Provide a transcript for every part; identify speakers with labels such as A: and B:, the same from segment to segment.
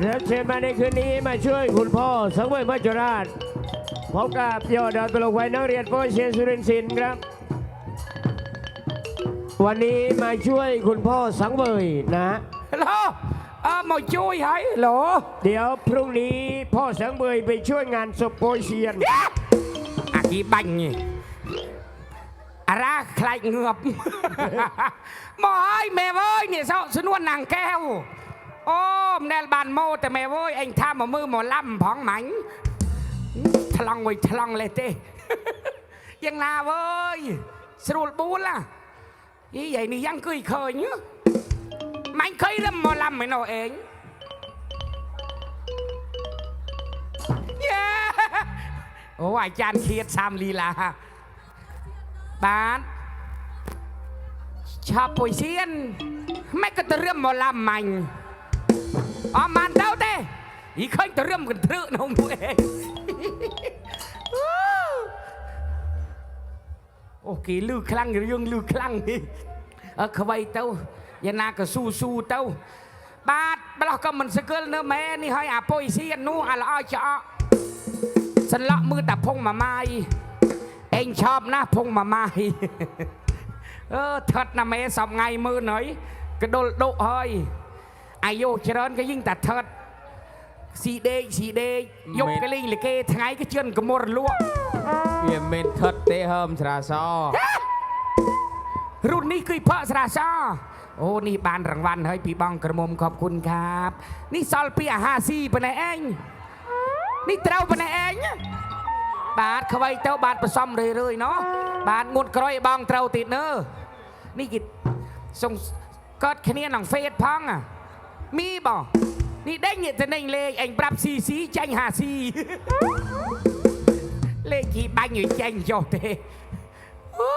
A: เรียนเชิญมาในคืนนี้มาช่วยคุณพ่อสังเวยมัจจุราชพบกับยอดดาวตลกวัยนักเรียนโปรเชียนสุรินทร์ศิลป์ครับ วันนี้มาช่วยคุณพ่อสังเวยนะ
B: ฮัลโหลเออมาช่วยให้ฮัลโหล
A: เดี๋ยวพรุ่งนี้พ่อสังเวยไปช่วยงานศพโปรเชียน
B: อากีบังนี่อาราใครเหงือบ หมอเอ้ยแม่เว้ยเนี่ยเศร้าสนวนนางแก้ว โอ้มแนลบานโมแต่แม่เว้ยเองท่ามามือหมอลำผองหมันทลองไว้ทลองเลยเต้ยังนาเว้ยสรุปบูลล่ะอีใหญ่นี่ยังเคยเคยเนื้อไม่เคยรำหมอลำไม่นอเองโอ้อาจารย์เคียดซามลีลาบานชอบป่วยเซียน ไม่ก็จะเรื่องหมอลำมัน อ๋อมันเต้าเต้อีเคยจะเรื่องกันทรึน้องตัวเองโอ้กีลือคลั่งเรื่องลือคลั่งนี่เขวายเต้ายานาก็สู้สู้เต้าบาดบล็อกก็มันสกิลเนื้อแม่นี่ให้อาป่วยเซียนนู่นอะไรอ้อยจะอ้อฉัน เลาะมือแต่พงมาไม้เองชอบนะพงมาไม้ เออเถิดนะเมสอบไงมือหน่อยกระโดดโดดเฮ้ยอายุเจริญก็ยิ่งแต่เถิดสีเดกสีเดกยกกระลิงเลยเกทั้งไงก็เชื่อนกระมวลลวก
C: វាមិនថត់ទេហើមស្រាស
B: รุ่นนี้คือเพาะสราซอโอ้นี่บานรางวัลเฮ้ยพี่บ้องกระมุมขอบคุณครับ นี่ซอลเปียห้าซีไปไหนเองนี่เต้าไปไหนเองบาทเขาไว้เต้าบาทประซอมเรื่อยๆเนาะบาทงดกร้อ มีบ่นี่ได้เงี้ยจะได้เลยเองปรับซีซีแจ้งหาซีเลขกี่บ้านอยู่แจ้งโยเตโอ้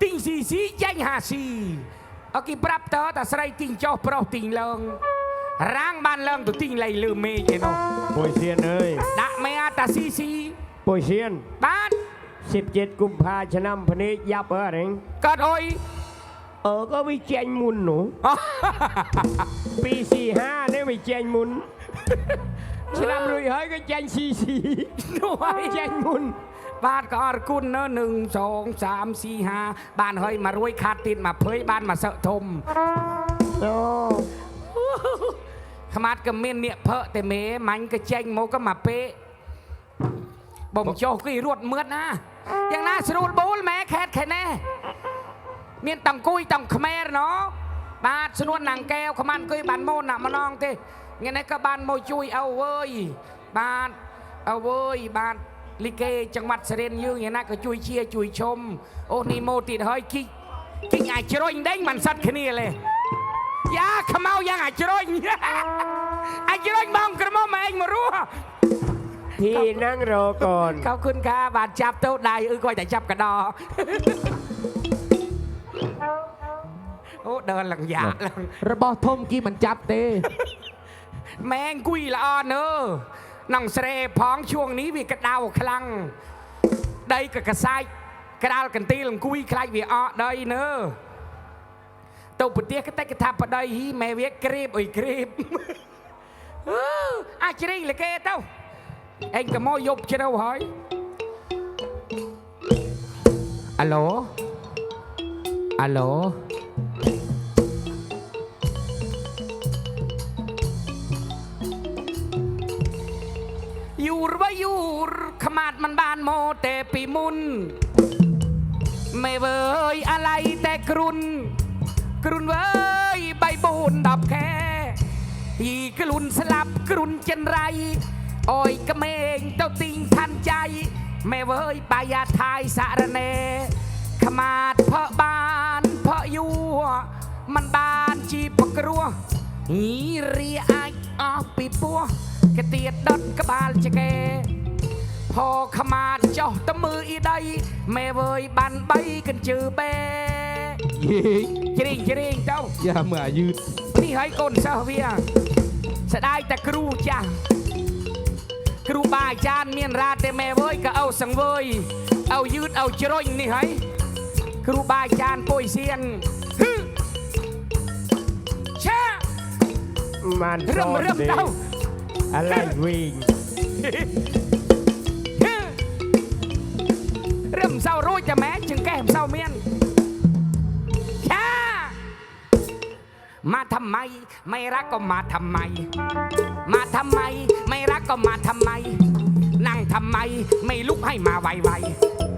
B: ติงสีสีแจ้งหาสีเอากี่ปรับเตอแต่ใส่ติงเจ้าเปราติงเลิงร่างบ้านเลิงตัวติงเลยลืมเมย์เจโน
A: โปรเชียนเอ้ย
B: ดะไม่อาตาซีซี
A: โปรเชียน
B: บ้าน
A: 17 กุมภาชนำพนี้ยับเออเรง
B: ก็โดย
A: เออก็วิเจนมุนหนู ปี45เนี่ยวิเจนมุนชนำรุยเฮ้ยก็เจนซีซี
B: ด้วย
A: เจนมุน
B: บ้านก็อรกุลเนอะหนึ่งสองสามสี่ห้าบ้านเฮ้ยมารวยขาดติดมาเพยบ้านมาเสะทม
A: โอ้
B: ขมาดก็เมนเนี่ยเพอะแต่เมมันก็เจงโมก็มาเป๊ะบ่มโจกอีรวดเมือดนะอย่างน่าสรุปบูลแม่แคทแค่แน่เมียนตังกุยตังขแมรเนาะบาดสนวนนางแก้วขมันกุยบานโมนน่ะมาน้องเต้งั้นไอ้ก็บานโมจุยเอาเว้ยบาดเอาเว้ยบาดลิเกจังหวัดสระนยืงอย่างนั้นก็จุยเชียร์จุยชมโอ้นี่โมติดเฮ้ยกิ๊กกิ๊กไอ้จรอยเด้งมันสัตว์แค่นี้เลยยาขมเอายังไอ้จรอยไอ้จรอยมองกระหม่อมเองมารู้
A: พี่นั่งรอก่อน
B: ขอบคุณค่ะบาดจับเต้าใดเออก้อยแต่จับกระดอ โอ้เดินหลังหยาหลัง
C: របស់ធំគីមិនចាប់ទេ
B: แมงกุยละออนเนอนังเสเรพ้องช่วงนี้วิกระดาวคลัง ได้กับกระไซกระดาวกันตีหลังกุยใครวิออได้เนอตัวปุเตียก็แต่กระทับปะได้ฮีแม่เวียกรีบอุ้ ยกรีบเอออายูรือว่าอยู่ขมาดมันบานโมแต่ปีมุนไม่เว้ยอะไรแต่กรุน กรุนเว้ยใบบูนดอกแค่อีกรุนสลับกรุนเจนไรอ้ยกระเมงเต้าติงทันใจแม่เว้ยปายาทายสารเนขมาดเพาะบานเพาะยัวมันบานจีปกรัวหีเรียไอออปีปัว กระเตียดดดกระบาลจะแก พอขมาดเจ้าตะมืออีใดแม่เวยบันใบกันจือเบ
C: យេ
B: จริงจริงเจ้า
C: យ៉ាមើលអាយឺត
B: นี่ให้กนเสาเวียสะได้แต่ครูจ้ะครูบาอาจารย์เมียนราแต่แม่เว้ยก็เอาสังเวยเอายืดเอาจรอยนี่ให้ครูบาอาจารย์ป่วยเซียนฮึชะ
A: มัน
B: เริ่ม
A: โซน
B: เริ่ม
A: ดิ
B: เต้า
A: อะไรวิ่ง
B: เริ่มเศร้ารู้จะแม้จึงแก้มเศร้าเมียนชามาทำไม ไม่รักก็มาทำไม มาทำไม ไม่รักก็มาทำไม นั่งทำไม ไม่ลุกให้มาไวๆ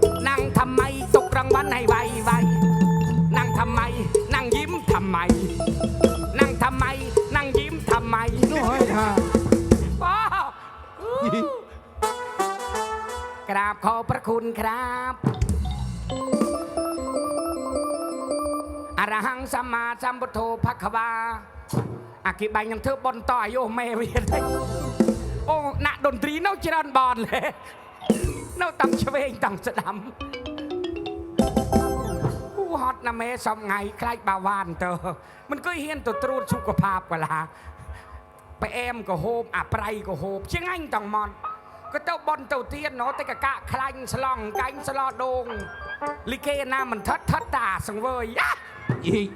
B: ราบขอบพระคุณครับอรหังสัมมาสัมพุทโธภควาอากิบายยังเธอบนต่อยโยแม่เวียเลยโอ้หนักดนตรีเน่าจรันบอลเลยเน่าตังเวงตังสะดำผู้ฮอตนะแม่สมไงใครบาวานเตอมันก็เฮียนตัวตรูดสุขภาพกว่าลาไปแอมก็โฮบอะไปก็โฮบเชียงอันต่างมอน ก็เต้าบอลเต้าเตียนเนาะแต่กะกะคลังสลองกังสลอดงลิเกหน้ามันทัดทัดตาสังเวยยะ
C: อีก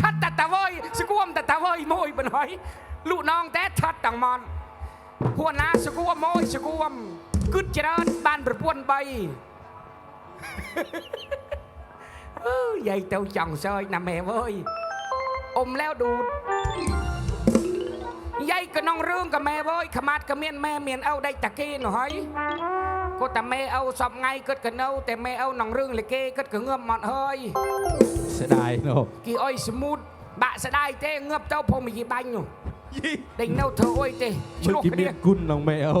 B: ทัดตาตาเวยสกุวมตาตาเวยโมยบนหอยลูกน้องแต่ทัดต่างมอนหัวหน้าสกุวมโมยสกุวมกึดเจริญบ้านประพวนใบเอ้ยใหญ่เต้าจังเซยนะแม่เว้ยอมแล้วดูด ยายก็น้องเรื่องกับแม่เว้ยขมาดกับเมียนแม่เมียนเอาได้ตะกี้หน่อยก็แต่แม่เอาสอบไงก็กันเอาแต่แม่เอาน้องเรื่องเลยเกก็กะเงือบหมดเฮ้ย
C: เสียดายเนาะ
B: กี่อ้อยสมุดบะสะได้เต้เงือบเจ้าพงมีกี่บังอยู่ได้เน่าเธอโอ้ยเต้ชิ
C: เมื่อ
B: โล
C: กี้
B: คะ
C: เมี
B: เนี
C: ย
B: ย
C: นกุนน้องแมว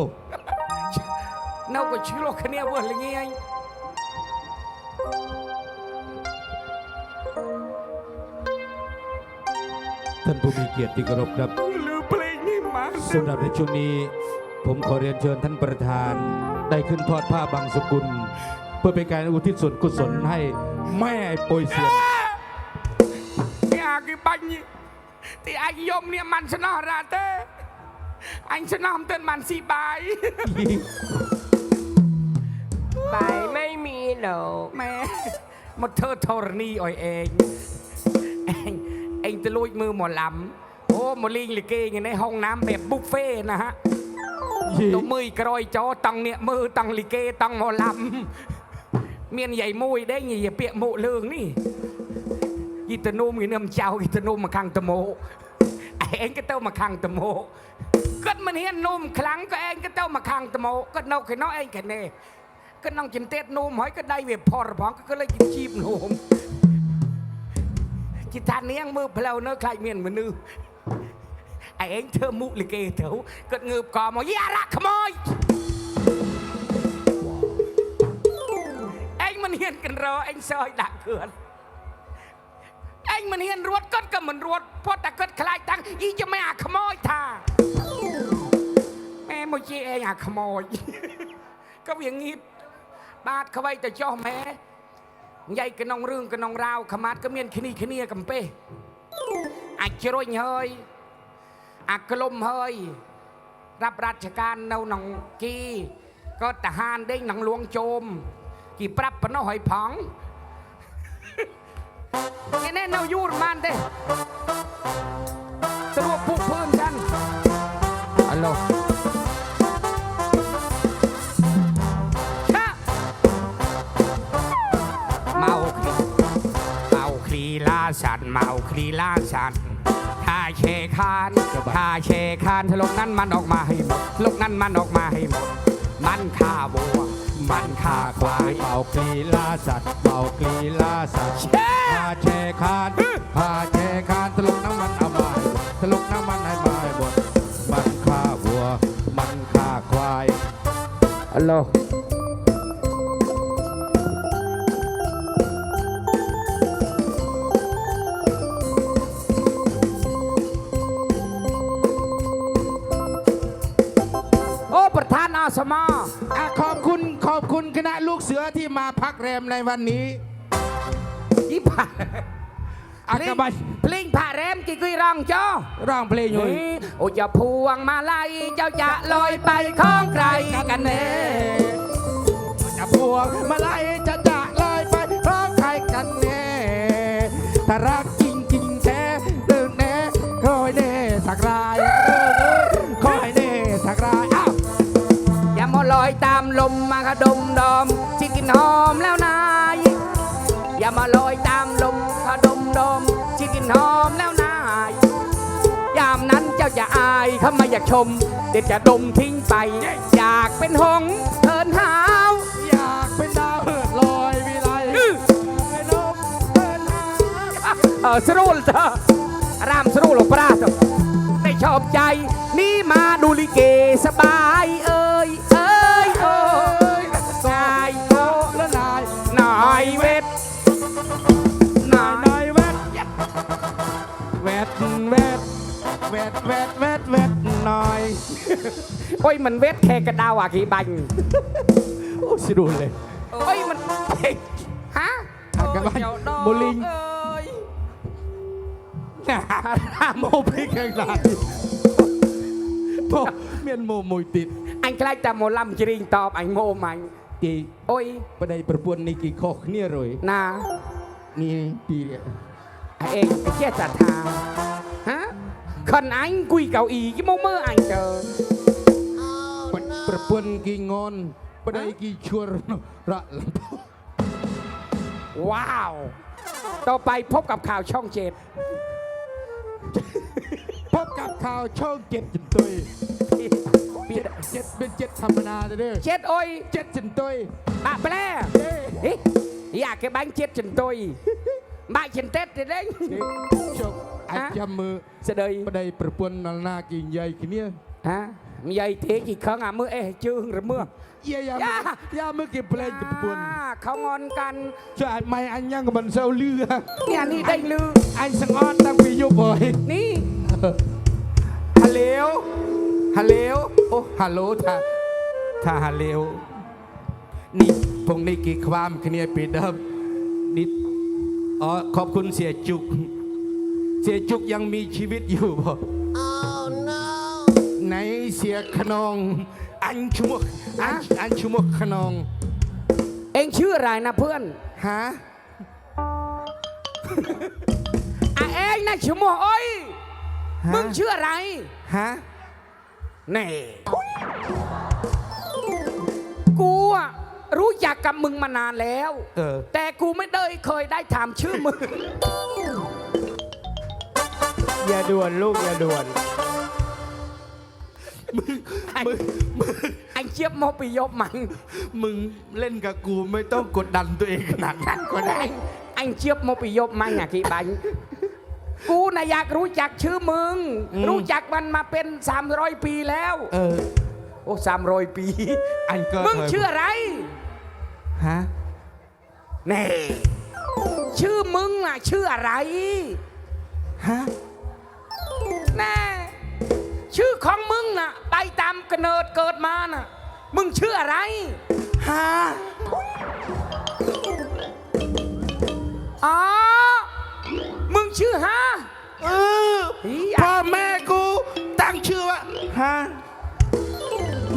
B: เน่าก็ชิโลคะเนียเว้ยอะไรเงี้ย
C: ท่านผู้มีเกียรติที่เคารพครับ สำหรับในช่วงนี้ ผมขอเรียนเชิญท่านประธาน ได้ขึ้นทอดผ้าบางสกุล เพื่อเป็นการอุทิศส่วนกุศลให้แม่โปรยเสียง
B: อยากกี่บังนี่ที่ไอ้ยมเนี่ยมันชนะราเต้อันชนะเตือนมันสีบาย
A: ไปไม่มีหรอก
B: แม่มาเธอธรณีอ่อย เองเองเองจะลุยมือหมอลำโอ้หมอลิงลิเกอยู่ในห้องน้ำแบบบุฟเฟ่ต์นะฮะตัวมือกรอยจอตังเนี่ยมือตังลิเกตังหมอลำเมียนใหญ่มุยได้ไงอย่าเปียกโมเลืองนี่ยีตะนุ่มยีเนื้อมเจ้ายีตะนุ่มมาคังตะโมไอ้เองก็เต้ามาคังตะโมก็มันเห็นนุ่มครั้งก็เองก็เต้ามาคังตะโมก็นกแค่น้อยเองแค่เน่ก็น้องจินเต็ดนมหอยก็ได้เว็บพอระพองก็เลยกินชีพนมจิตทานเนี้ยงมือเพลาเนื้อใครเมียนมือนือ ឯងធ្វើមុខលិគេទៅគាត់ងើបកមកយារៈខ្មោចឯងមិនហ៊ានកន្រោឯងសើចដាក់គាត់ឯងមិនហ៊ានរត់គាត់ក៏មិនរត់ព្រោះតែគាត់ខ្លាចតាំងយីចាំអាខ្មោចថាម៉ែមកជាឯងអាខ្មោចក៏វាងៀតបាទខ្វៃទៅចុះម៉ែនិយាយក្នុងរឿងក្នុងរាវខ្មាត់ក៏មានគ្នាគ្នាកំពេះ อย่างงี้บาดเขาไว้แต่เจ้าแม่ใหญ่กับน้องเรื่องกับราวขมาดก็เมียเฮยอักกลมเฮยรับราชการเนาหนองกีก็ทหารได้หนังหลวงโจมกี่ปรับปนหอยผองแน่ๆเนายูรมันเด้ตัวผู้พื้นกันฮัลโหลชะเมาคลีเมาคลีลาสันเมาคลีลาสันาเชคานถ้าเชคานถลกนั้นมันออกมาให้หมดถลกนั้นมันออกมาให้หมด มันฆ่าวัว มันฆ่าควาย
C: เป่าคลีลาสัตว์เป่าคลีลาสัตว์
B: เช่
C: พาแชคานพาแชคานตลกน้ำมันเอามาให้ตลกน้ำมันให้มาให้หมดมันฆ่าวัว มันฆ่าควาย
B: ฮัลโห
C: ล มาพักแรมในวันนี้
B: ยี่ผ่า
C: อากาบัย
B: เพลงผ่าแรมกี่กุยร้องจ้อ
C: ร้องเพลงอยู่
B: โอ้จะพวงมาลัยเจ้าจะลอยไปของใครกันแน่
C: จะพวงมาลัยจะจะล อายเขา
B: มาอยากชม เด็ดจะดมทิ้งไป อยากเป็นหงส์เอินหาว
C: อยากเป็นดาวเหิดลอยวิไล
B: อื้อ
C: เป็นนกเป็นหาง
B: เออสรูลเถอะรามสรูลหรอกปราศไม่ชอบใจ นี่มาดูลิเกสบายเอ้ អុយមិនវេតខេកដៅ
C: អាគីបាញ់អូស្រួ
B: លលេអុយមិនហាអា
C: គីបាញ់បូលីងណាមកពីខាងឡាយបោះមានមោមួយទៀតអញខ្លាចតែ
B: មកឡាំជ្រីងតបអញមោមអញគេអុយប្តីប្រ
C: ពន្ធនេះគេខុសគ្នា
B: រួយណានេះពីអេ
C: ចេះតែថា ริงต
B: อบอันโมมัน
C: กี
B: โอ้ย
C: ประเดี๋ยวประปวนนี่กี่ข้อเนี่ยรอย
B: นา
C: นี่ปีเนี่ย
B: เองไปเชี่ยจัดทางฮะคนอันกุยเก้าอี้กี่โมเมื่ออันเจอ
C: ประประปวนกี่งอนประเดี๋ยวกี่ชัวร์ระลำพอ
B: ว้าวต่อไปพบกับข่าวช่องเจ็ด
C: พบกับข่าวช่องเจ็ดจินตุยเจ็ดเจ็ดเป็นเจ็ดธรรมดาเด้อ
B: เจ็ดโอ้ย
C: เจ็ดจินตุย
B: บะแปล
C: เอ้
B: เฮ้ยอยากแกบังเจ็ดจนตุย บะเจ็นเต็ดเด้ง
C: เด็กชกอาจจะมือ
B: เสดย
C: ประเดี๋ยวประปวนนลนากี่ใหญ่กี่เนี่ย
B: ฮะมีไอ้เทกี่ครั้งอะมือเอ๊ะจึงหรือเมื่อ
C: เยี่ยยาม
B: ย่า
C: ยามือกี่เพลงกับประปวน
B: อ่าเขางอนกัน
C: ช่วยไม่อันยังกับมันเซาเรื อ
B: เนี่ยนี่ได้ลือ
C: อันสังออนตั้งปียุบบ่อย
B: นี่ฮัลโหลฮัลโหล
C: โอ้ฮัลโหลท่าท่าฮัลโหลนี่พงนี้กี่ความคเนียปีเดิมนิดอ๋อขอบคุณเสียจุก เสียจุกยังมีชีวิตอยู่บ่ไหนเสียขนอง อันชุมกอันอันชุมกขนอง
B: เอ็งชื่ออะไรนะเพื่อน
C: ฮะ
B: อะเอ็งนะชื่อหมอโอ้ย
C: ฮะ
B: มึงชื่ออะไร
C: ฮะ
B: นี่ รู้จักกับมึงมานานแล้ว
C: เออ
B: แต่กูไม่ได้เคยได้ถามชื่อมึง
A: อย่าด่วนลูกอย่าด่วน
B: ไอ้ไอ้เจี๊ยบโมปิยบมัน
C: มึงเล่นกับกูไม่ต้องกดดันตัวเองขนาดนั้นก็ได้
B: ไอ้ไอ้เจี๊ยบโมปิยบมันอะกี่บันกูน่ะอยากรู้จักชื่อมึง
C: อืม
B: รู้จักมันมาเป็น 300 ปีแล้ว
C: เออ
B: โอ้สามร้อยปี
C: อันก็
B: มึง
C: เคย
B: ชื่ออะไร
C: ฮะ
B: แน่ชื่อมึงน่ะ ชื่ออะไร
C: ฮะ
B: แน่ชื่อของมึงน่ะ ไปตามกำเนิดเกิดมาน่ะ มึงชื่ออะไร
C: ฮะ
B: อ๋อ มึงชื่อฮะ
C: เออ
B: อี
C: พ่อ
B: อะ
C: แม่กู ตั้งชื่อว่าฮะ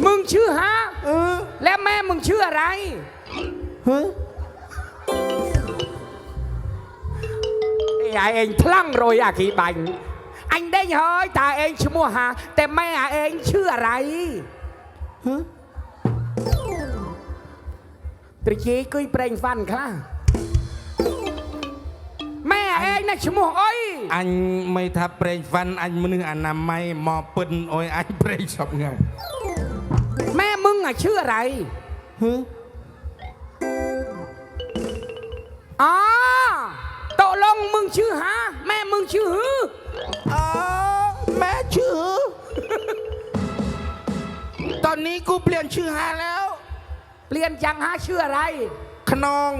B: มึงชื่อฮะ
C: เออ
B: และแม่มึงชื่ออะไร
C: เฮ้ย
B: ไอ้เองพลั้งโรยอากีบัน anh ได้เฮ้ยตาเองชื่อมัวหาแต่แม่เองชื่ออะไร
C: ฮะ
B: ตรีจีกุยเปล่งฟันค่ะแม่เองนะชื่อมัวโอ้ย
C: อันไม่ทับเปรย์ฟันอันมืออนามัยหมอปึนโอ้ยอันเปรย์ชอบไง
B: แม่มึงอะชื่ออะไร
C: ฮะ
B: อ๋อตกลงมึงชื่อฮะแม่มึงชื่อฮือ
C: อ๋อแม่ชื่อตอนนี้กูเปลี่ยนชื่อหาแล้ว
B: เปลี่ยนจังฮะชื่ออะไร
C: ขนอง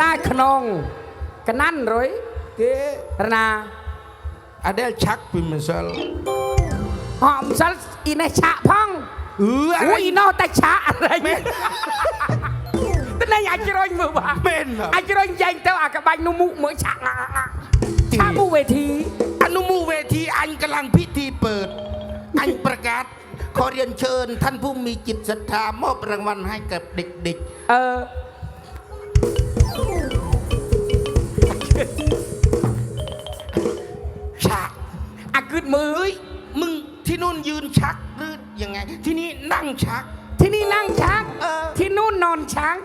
B: ราชขนองกะนั่นเหรอย
C: เก๋
B: รนา
C: อเดลชักปิมเซล
B: หอมซัลอินชะพัง
C: เอออะไร
B: อุ้ยนอแต่ชะอะไรเนี่ยแต่นายอยากจะรอยมื อวะ
C: เม่นเหรอ
B: อาจจะรอยยังเต้าอากาบายนุมุเหมือนฉากอะอะฉากผู้เวที
C: อนุโมูเวทีอันกำลังพิธีเปิดอันประกาศขอเรียนเชิญ ท่านผู้มีจิตศรัทธามอบรางวัลให้กับเด็ก
B: เออ
C: ๆฉาก
B: กึดมือ
C: เฮ้ยมึงที่นู่นยืนชักหรือยังไง ที่นี่นั่งชัก
B: ที่นี่นั่งช้าง
C: เออ
B: ที่นู่นนอนช้าง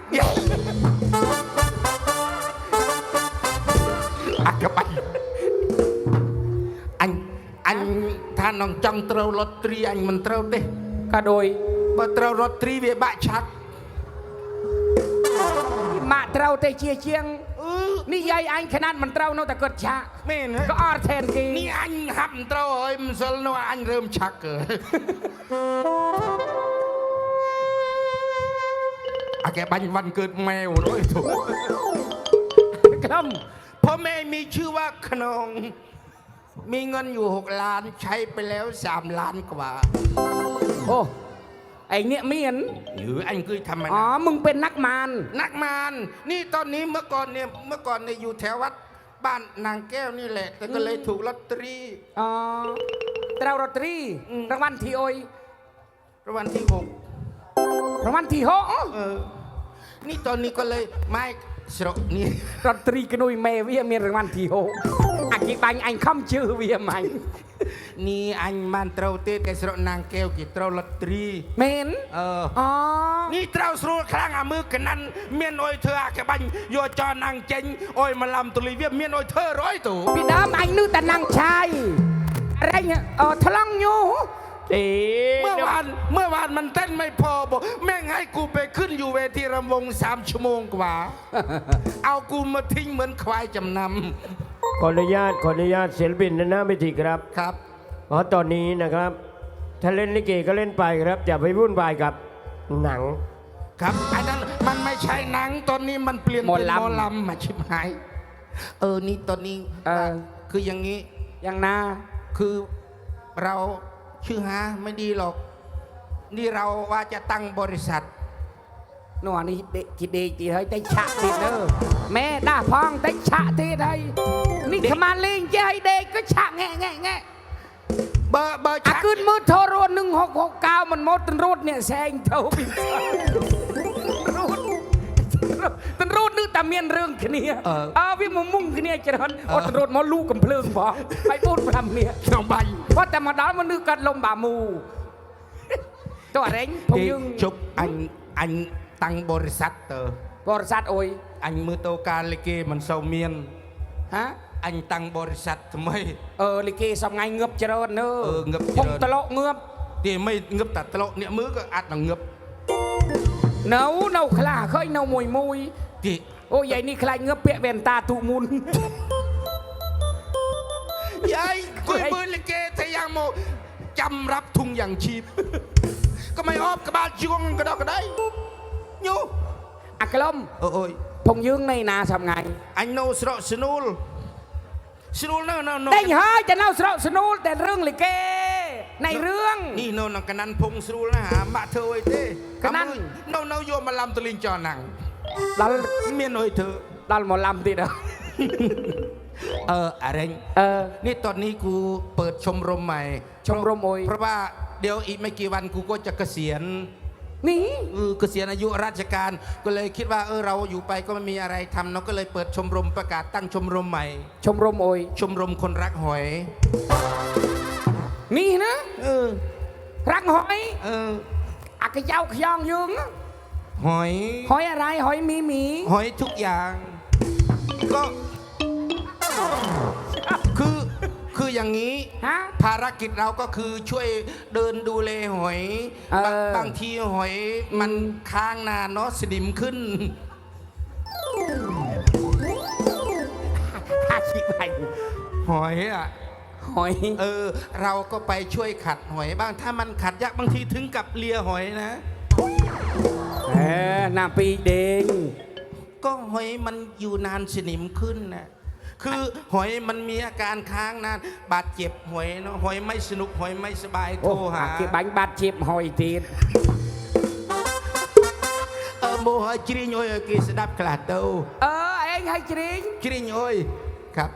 C: อักกะไปអញអញថានងចង់ត្រូវលុតត្រីអញមិនត្រូវទេ
B: ก็โดย
C: បើត្រូវរត់ត្រីវាបាក់ឆាត់
B: มาเตราแต่เชียเชียง
C: អឺ
B: นี่ยายอันขนาดมันเตราเนาะแต่เกิดช้า
C: មែន
B: ก็ออดแทนกี
C: នេះអញហាប់មិនត្រូវហើយមិនសិលនោះអញរើមឆាក់កើ แกบันวันเกิดแมวด้วยถู
B: กครับ
C: พ่อแม่มีชื่อว่าขนง มีเงินอยู่ 6 ล้านใช้ไปแล้ว 3 ล้านกว่า
B: โอ้ไอเนี่ยไม่เห็น
C: หรืออันคือทำไม
B: อ๋อมึงเป็นนักมาร
C: นักมารนี่ตอนนี้เมื่อก่อนเนี่ยเมื่อก่อนเนี่ยอยู่แถววัดบ้านนางแก้วนี่แหละ แต่ก็เลยถูกลอตเตอรี่
B: อ๋อแต่เราลอตเต
C: อรี่
B: รางวัลที่โอย
C: รางวัลที่หก
B: รางวัลที่หก
C: เออ នេះតនេះក៏លេម៉ែកស្រុកនេះរត់ត្រី
B: គនុយម៉ែវាមានរង្វាន់ទីហោអាគេបាញ់អញខំជឿវាម៉ាញ់នេះអញមិនត្រូវទេគេស្រុក
C: ណាងកែវគេត្រូវលុតត្រីមែនអឺអូនេះត្រូវស្រួលខ្លាំងអាមើកណាន់មានអុយ
B: ធ្វើអា
C: គេបាញ់
B: យក
C: ចោណាងចេញអុយមកឡំទូលីវាមានអុយធ្វើរយទៅពីដើមអញនឹងតែណាងឆាយរែងអថ្លង់ញូ เจงโอยมาลำตุลีเวียเมียนออยเธอร้อยตัว
B: พี่ดำอันนึกแต่นางชายอะไรเนี่ยเออทะลองอยู่
A: เอ๋
C: เมื่อวานเมื่อวานมันเต้นไม่พอบอกแม่งให้กูไปขึ้นอยู่เวทีรำวงสามชั่วโมงกว่า เอากูมาทิ้งเหมือนควายจำน
A: ขออนุญาตขออนุญาตศิลปินนะไม่ทีครับำ
C: ครับ
A: เพราะตอนนี้นะครับ ถ้าเล่นลิเกก็เล่นไปครับอย่าไปวุ่นวายกับหนัง
C: ครับอันนั้นมันไม่ใช่หนังตอนนี้มันเปลี่ยน
B: หมอ
C: เป็น
B: ลำ
C: หมอลำมาชิบหาย เออนี่ตอนนี้
B: เออ
C: คืออย่างนี้
B: ยังนา
C: คือเรา ชื่อฮาไม่ดีหรอก นี่เราว่าจะตั้งบริษัท
B: หนวนี่เด็กกิเด็กตีเฮ้ยได้ฉะตีเด้อแม่ด่าพองได้ฉะตีได้นี่ขมาลิงจะให้เด็กก็ฉะแง่แง่แง่
C: เบอร์เบอร์
B: อา
C: ชัก
B: ขึ้นมือโทรรหนึ่งหกหกเก้ามันมดตันรูดเนี่ยแซงเท่าบินรูด ตันรูดนึกแต่เมียนเรื่องแค่นี้เออพี่มามุ่งแค่นี้จะรันอดตันรูดมอลูกกับเพลิงบอกไปพูดพรำเนี่ย
C: น้องใบ
B: เพราะแต่มาดอนมันนึกกันลมบามู ตัวเร่งผม
C: ที่
B: ยึง
C: ជប់អញអញតាំងបរិស័ទទៅ
B: บริษัทโอย
C: អញមើលទៅការលេខេមិនសូវមាន
B: ฮะ
C: អញតាំងបរិស័ទថ្មី
B: เออลิเกสมัยเงือบเจริญเนอะ
C: เออเงือบเจ
B: ผ
C: ริญ
B: มตะโลกเงือบ
C: ទីមិនងឹបតែត្លុកអ្នកមើលក៏អាចនឹងងឹប
B: เนาเนาคลาเคยเนามวยมวย
C: ติ
B: โอ้ยายนี่ใายเงือบเปียแวนตาตุมุน
C: ยายกุยมือลิเกทะยังโมจำรับทุงอย่างชีพ ก็ไม่ออบกระบาดชวงกระด
B: อก
C: กระได้ยู
B: อักลม
C: โอ้ย
B: พงยืงในนาทำไง
C: อันโนสระสนูลสนูลเนาเนาเนอ
B: ได้เฮ้ยจะเนาสระสนูลแต่เรื่องลิเก ในเรื่อง
C: นี่โนนังกนันพงศรูนะฮะมาเธอไอ้
B: เต้ก
C: นัน โนนโยมาลำตะลิงจอนัง
B: ดัล
C: เมียนอยเธอ
B: ดัลหมอลำติดเออ
C: อะไร
B: เออ
C: นี่ตอนนี้กูเปิดชมรมใหม่
B: ชมรมโอย
C: เพราะว่าเดี๋ยวอีกไม่กี่วันกูก็จะเกษียณ
B: นี่
C: เกษียณอายุราชการก็เลยคิดว่าเออเราอยู่ไปก็ไม่มีอะไรทำเราก็เลยเปิดชมรมประกาศตั้งชมรมใหม่
B: ชมรมโอย
C: ชมรมคนรักหอย
B: นี่นะ
C: เออ
B: รักหอย
C: เออ
B: อักเจ้าขยองยึง
C: หอย
B: หอยอะไร หอยมีหมี
C: หอยทุกอย่าง ก็ คือคืออย่างนี้
B: ฮะ
C: ภารกิจเราก็คือช่วยเดินดูแลหอย
B: เออ
C: บางบางทีหอยมันค้างนานเนาะสนิมขึ้น
B: อาชีพไป
C: หอยอะ
B: หอย
C: เออ เราก็ไปช่วยขัดหอยบ้าง ถ้ามันขัดยากบางทีถึงกับเลียหอยนะ
B: เออหน้าปีเด้ง
C: ก็หอยมันอยู่นานสนิมขึ้นนะคือหอยมันมีอาการค้างนานบาดเจ็บหอยเนาะหอยไม่สนุกหอยไม่สบายโท
B: โอ้
C: รหา
B: หาเก็บบังบาดเจ็บหอยตีน
C: เออโมหอยจริงโอ้ยกีสดับกลาดเต้า
B: เออเองให้จริง
C: จริงโอ้ยครับ